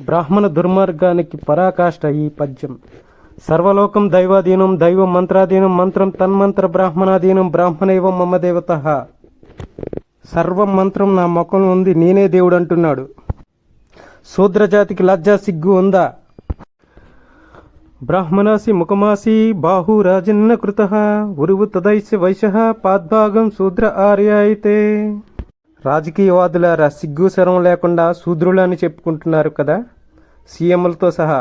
బ్రాహ్మణ దుర్మార్గానికి పరాకాష్ట ఈ పద్యం. సర్వలోకం దైవాధీనం దైవం మంత్రాధీనం మంత్రం తన్మంత్ర బ్రాహ్మణాధీనం బ్రాహ్మణైవ మమ దేవత. సర్వం మంత్రం నా ముఖం ఉంది నేనే దేవుడు అంటున్నాడు శూద్రజాతికి లజ్జా సిగ్గు ఉందా? బ్రాహ్మణాసి ముఖమాసి బాహు రాజన్న కృత ఉరువు తదైశ్య వైశ పాద్భాగం శూద్ర ఆర్య అయితే రాజకీయవాదులారా సిగ్గు శరం లేకుండా శూద్రులని చెప్పుకుంటున్నారు కదా? సీఎంలతో సహా.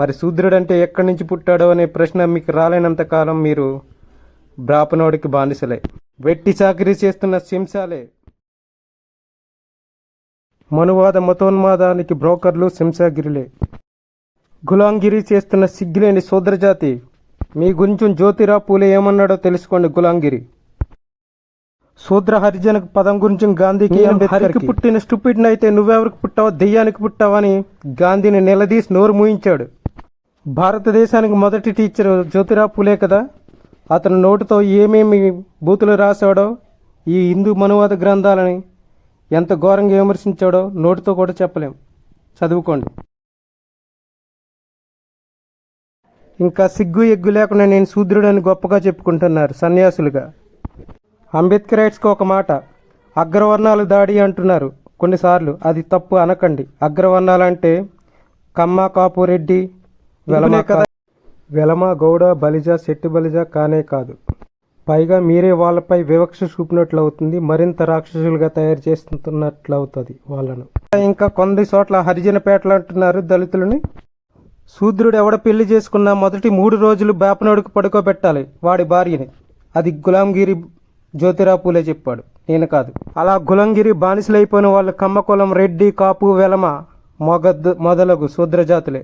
మరి శూద్రుడంటే ఎక్కడి నుంచి పుట్టాడో అనే ప్రశ్న మీకు రాలేనంత కాలం మీరు బ్రాపనోడికి బానిసలే. వెట్టి చాకరీ చేస్తున్న సింసాలే మనువాద మతోన్మాదానికి బ్రోకర్లు సింసాగిరిలే గులాంగిరి చేస్తున్న సిగ్గులేని శూద్రజాతి మీ గురించి జ్యోతిరా పూలే ఏమన్నాడో తెలుసుకోండి గులాంగిరి. శూద్ర హరిజన పదం గురించి గాంధీకి హరికి పుట్టిన స్టూపిడ్ అయితే నువ్వెవరికి పుట్టావో దెయ్యానికి పుట్టావని గాంధీని నిలదీసి నోరు మూయించాడు. భారతదేశానికి మొదటి టీచర్ జ్యోతిరా పూలే కదా. అతను నోటితో ఏమేమి బూతులు రాశాడో ఈ హిందూ మనువాద గ్రంథాలని ఎంత ఘోరంగా విమర్శించాడో నోటితో కూడా చెప్పలేం. చదువుకోండి. ఇంకా సిగ్గు ఎగ్గు లేకుండా నేను శూద్రుడని గొప్పగా చెప్పుకుంటున్నారు సన్యాసులుగా. అంబేద్కర్ రైట్స్కి ఒక మాట అగ్రవర్ణాలు దాడి అంటున్నారు. కొన్నిసార్లు అది తప్పు అనకండి. అగ్రవర్ణాలు అంటే కమ్మ కాపు రెడ్డి వెలమ కదా. వెలమ గౌడ బలిజ శెట్టి బలిజ కానే కాదు. పైగా మీరే వాళ్ళపై వివక్ష చూపినట్లు అవుతుంది మరింత రాక్షసులుగా తయారు చేస్తున్నట్లు అవుతుంది వాళ్ళను. ఇంకా కొన్ని చోట్ల హరిజనపేటలు అంటున్నారు దళితులని. శూద్రుడు ఎవడ పెళ్ళి చేసుకున్నా మొదటి మూడు రోజులు బేపనోడికి పడుకోబెట్టాలి వాడి భార్యని. అది గులాంగిరి జ్యోతిరా పూలే చెప్పాడు. నేను కాదు. అలా గులంగిరి బానిసలైపోయిన వాళ్ళు కమ్మకులం రెడ్డి కాపు వెలమ మొగద్దు మొదలగు శూద్రజాతులే.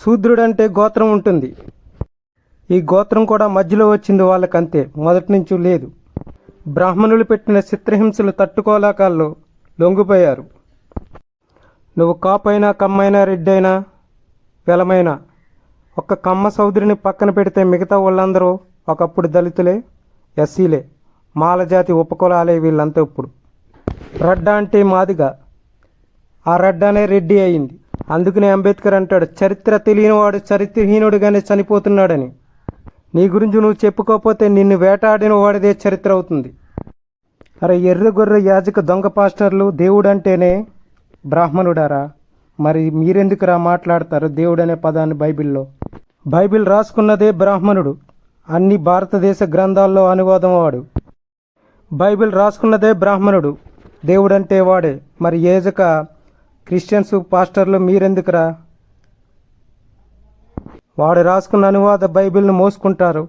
శూద్రుడంటే గోత్రం ఉంటుంది. ఈ గోత్రం కూడా మధ్యలో వచ్చింది వాళ్ళకంతే. మొదటి నుంచి లేదు. బ్రాహ్మణులు పెట్టిన చిత్రహింసలు తట్టుకోలేకాళ్ళు లొంగిపోయారు. నువ్వు కాపైనా కమ్మైనా రెడ్డైనా వెలమైనా ఒక్క కమ్మ సౌదరిని పక్కన పెడితే మిగతా వాళ్ళందరూ ఒకప్పుడు దళితులే ఎస్సీలే. మాలజాతి ఉపకులాలే వీళ్ళంతా ఇప్పుడు. రడ్డ అంటే మాదిగా. ఆ రడ్డానే రెడ్డి అయింది. అందుకనే అంబేద్కర్ అంటాడు చరిత్ర తెలియనివాడు చరిత్రహీనుడిగానే చనిపోతున్నాడని. నీ గురించి నువ్వు చెప్పుకోకపోతే నిన్ను వేటాడిన వాడిదే చరిత్ర అవుతుంది. అరే ఎర్రగొర్ర యాజక దొంగ పాస్టర్లు దేవుడు అంటేనే బ్రాహ్మణుడారా? మరి మీరెందుకురా మాట్లాడతారు దేవుడు అనే పదాన్ని బైబిల్లో? బైబిల్ రాసుకున్నదే బ్రాహ్మణుడు. అన్ని భారతదేశ గ్రంథాల్లో అనువాదం వాడు. బైబిల్ రాసుకున్నదే బ్రాహ్మణుడు. దేవుడంటే వాడే. మరి ఏజక క్రిస్టియన్స్ పాస్టర్లు మీరెందుకురా? వాడు రాసుకున్న అనువాద బైబిల్ను మోసుకుంటారు.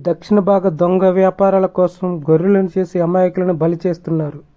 దక్షిణ భాగ దొంగ వ్యాపారాల కోసం గొర్రెలను చేసి అమాయకులను బలి చేస్తున్నారు.